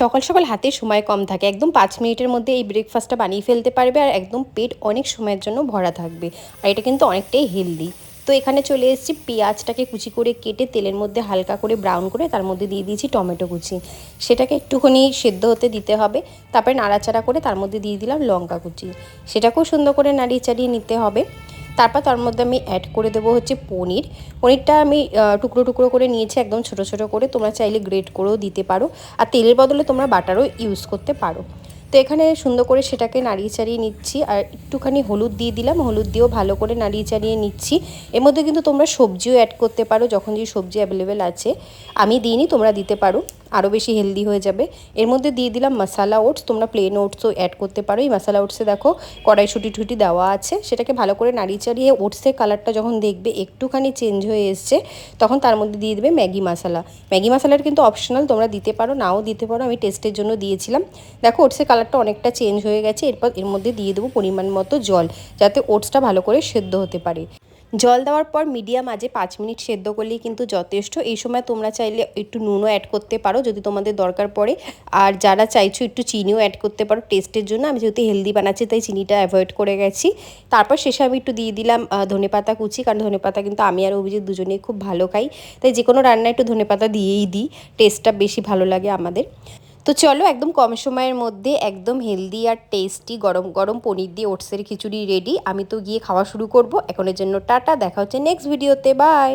সকাল সকাল হাতে সময় কম থাকে। একদম পাঁচ মিনিটের মধ্যে এই ব্রেকফাস্টটা বানিয়ে ফেলতে পারবে আর একদম পেট অনেক সময়ের জন্য ভরা থাকবে। আর এটা কিন্তু অনেকটাই হেলদি তো এখানে চলে এসেছি, পেঁয়াজটাকে কুচি করে কেটে তেলের মধ্যে হালকা করে ব্রাউন করে তার মধ্যে দিয়ে দিয়েছি টমেটো কুচি। সেটাকে একটুখানি সেদ্ধ হতে দিতে হবে, তারপরে নাড়াচাড়া করে তার মধ্যে দিয়ে দিলাম লঙ্কা কুচি। সেটাকেও সুন্দর করে নাড়িয়ে চাড়িয়ে নিতে হবে। তারপর তার মধ্যে আমি অ্যাড করে দেবো হচ্ছে পনির। পনিরটা আমি টুকরো টুকরো করে নিয়েছি, একদম ছোট ছোট করে। তোমরা চাইলে গ্রেট করেও দিতে পারো। আর তেলের বদলে তোমরা বাটারও ইউজ করতে পারো। তো এখানে সুন্দর করে সেটাকে নাড়িয়ে চাড়িয়ে নিচ্ছি। আর একটুখানি হলুদ দিয়ে দিলাম। হলুদ দিয়েও ভালো করে নাড়িয়ে চাড়িয়ে নিচ্ছি। এর মধ্যে কিন্তু তোমরা সবজিও অ্যাড করতে পারো, যখন যে সবজি অ্যাভেলেবেল আছে। আমি দিইনি, তোমরা দিতে পারো। আরও বেশি হেলদি হয়ে যাবে। এর মধ্যে দিয়ে দিলাম মশালা ওটস তোমরা প্লেন ওটসও অ্যাড করতে পারো। এই মশালা ওটসে দেখো কড়াইশুটি ঠুটি দেওয়া আছে। সেটাকে ভালো করে নাড়িয়ে চাড়িয়ে ওটসের কালারটা যখন দেখবে একটুখানি চেঞ্জ হয়ে এসছে, তখন তার মধ্যে দিয়ে দেবে ম্যাগি মশলা ম্যাগি মশলার কিন্তু অপশনাল তোমরা দিতে পারো, নাও দিতে পারো, আমি টেস্টের জন্য দিয়েছিলাম। দেখো ওটসের কালারটা অনেকটা চেঞ্জ হয়ে গেছে, এরপর এর মধ্যে দিয়ে দেবো পরিমাণ মতো জল, যাতে ওটসটা ভালো করে সেদ্ধ হতে পারে। জল দেওয়ার পর মিডিয়াম আজে পাঁচ মিনিট সেদ্ধ করলেই কিন্তু যথেষ্ট। এই সময় তোমরা চাইলে একটু নুনও অ্যাড করতে পারো যদি তোমাদের দরকার পড়ে। আর যারা চাইছো একটু চিনিও অ্যাড করতে পারো টেস্টের জন্য। আমি যেহেতু হেলদি বানাচ্ছি, তাই চিনিটা অ্যাভয়েড করে গেছি। তারপর শেষে আমি একটু দিয়ে দিলাম ধনেপাতা কুচি। কারণ ধনেপাতা কিন্তু আমি আর অভিজিৎ দুজনেই খুব ভালো খাই। তাই যে কোনো রান্নায় একটু ধনেপাতা দিয়েই দিই। টেস্টটা বেশি ভালো লাগে আমাদের। তো চলো একদম কম সময়ের মধ্যে একদম হেলদি আর টেস্টি গরম গরম পনির দিয়ে ওটসের খিচুড়ি রেডি আমি তো গিয়ে খাওয়া শুরু করব। এখনের জন্য টাটা, দেখা হচ্ছে নেক্সট ভিডিওতে বাই